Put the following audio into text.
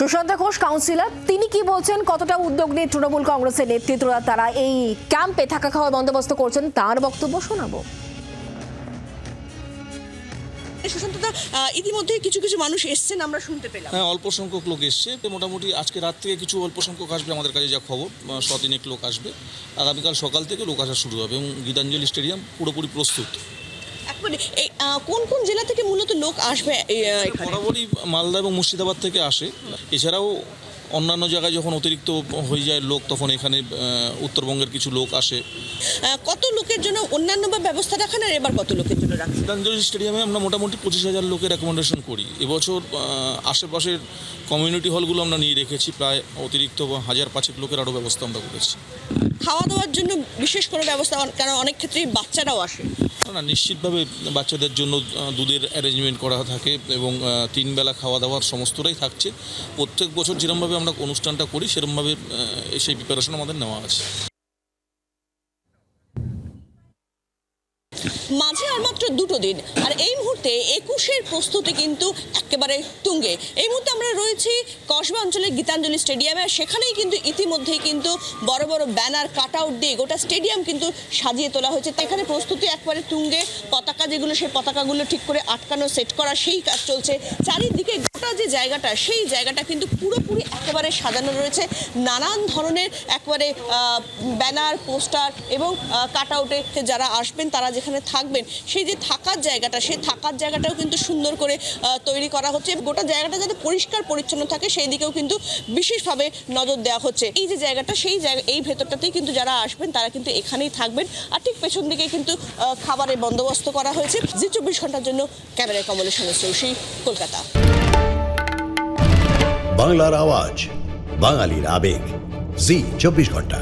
Sushant Ghosh councillor তিনি কি বলছেন কতটা উদ্যোগ নিয়ে তৃণমূল কংগ্রেসের নেতৃত্বরা তারা এই ক্যাম্পে থাকা খাওয়া বন্দোবস্ত করছেন তার বক্তব্য শোনাবো। সুশান্তদা আহ, ইতিমধ্যে কিছু কিছু মানুষ এসছেন আমরা শুনতে পেলাম। হ্যাঁ অল্প সংখ্যক লোক এসছে। তো মোটামুটি আজকে রাত থেকে কিছু অল্প সংখ্যক আসবে আমাদের কাছে যা খবর শতিনেক লোক আসবে। আগামীকাল সকাল থেকে লোক আসা শুরু হবে এবং গীতাঞ্জলি স্টেডিয়াম পুরোপুরি প্রস্তুত। কোন কোন জেলা থেকে মূলত লোক আসবে বরাবরই মালদা এবং মুর্শিদাবাদ থেকে আসে। এছাড়াও অন্যান্য জায়গায় যখন অতিরিক্ত হয়ে যায় লোক তখন এখানে উত্তরবঙ্গের কিছু লোক আসে। কত লোকের জন্য অন্যান্য বা ব্যবস্থা রাখেন আর এবার কত লোকের জন্য রাখছেন গীতাঞ্জলি স্টেডিয়ামে আমরা মোটামুটি পঁচিশ হাজার লোকের অ্যাকোমোডেশন করি। এবছর আশেপাশের কমিউনিটি হলগুলো আমরা নিয়ে রেখেছি প্রায় অতিরিক্ত হাজার পাঁচেক লোকের আরও ব্যবস্থা আমরা করেছি। খাওয়া দাওয়ার জন্য বিশেষ কোনো ব্যবস্থা কারণ অনেক ক্ষেত্রেই বাচ্চারাও আসে। না নিশ্চিতভাবে বাচ্চাদের জন্য দুধের অ্যারেঞ্জমেন্ট করা থাকে এবং তিন বেলা খাওয়া দাওয়ার সমস্তটাই থাকছে। প্রত্যেক বছর যেরমভাবে আমরা অনুষ্ঠানটা করি সেরকমভাবে সেই প্রিপারেশন আমাদের নেওয়া আছে। মাঝে আর মাত্র দুটো দিন। আর এই মুহূর্তে একুশের প্রস্তুতি কিন্তু একেবারে তুঙ্গে। এই মুহূর্তে আমরা রয়েছি কসবা অঞ্চলের গীতাঞ্জলি স্টেডিয়ামে সেখানেই কিন্তু ইতিমধ্যেই কিন্তু বড় বড় ব্যানার কাট আউট দিয়ে গোটা স্টেডিয়াম কিন্তু সাজিয়ে তোলা হয়েছে। এখানে প্রস্তুতি একবারে তুঙ্গে। পতাকা যেগুলো, সেই পতাকাগুলো ঠিক করে আটকানো, সেট করা, সেই কাজ চলছে। চারিদিকে গোটা যে জায়গাটা, সেই জায়গাটা কিন্তু পুরোপুরি একেবারে সাজানো রয়েছে। নানান ধরনের একবারে ব্যানার, পোস্টার এবং কাট আউটে যারা আসবেন, তারা যেখানে থাকবেন। সেই যে থাকার জায়গাটা, সেই থাকার জায়গাটাও কিন্তু সুন্দর করে তৈরি করা হচ্ছে। গোটা জায়গাটা যাতে পরিষ্কার পরিচ্ছন্ন থাকে, সেই দিকেও কিন্তু বিশেষভাবে নজর দেওয়া হচ্ছে। এই যে জায়গাটা, সেই জায়গা, এই ভেতরটাতেই কিন্তু যারা আসবেন, তারা কিন্তু এখানেই থাকবেন। আর ঠিক পেছন দিকে কিন্তু খাবারের বন্দোবস্ত করা হয়েছে। জি চব্বিশ ঘণ্টার জন্য ক্যামেরায় কমলেশ্বর চৌষি কলকাতা। বাংলার আওয়াজ, বাঙালির আবেগ। জি, চব্বিশ ঘণ্টা।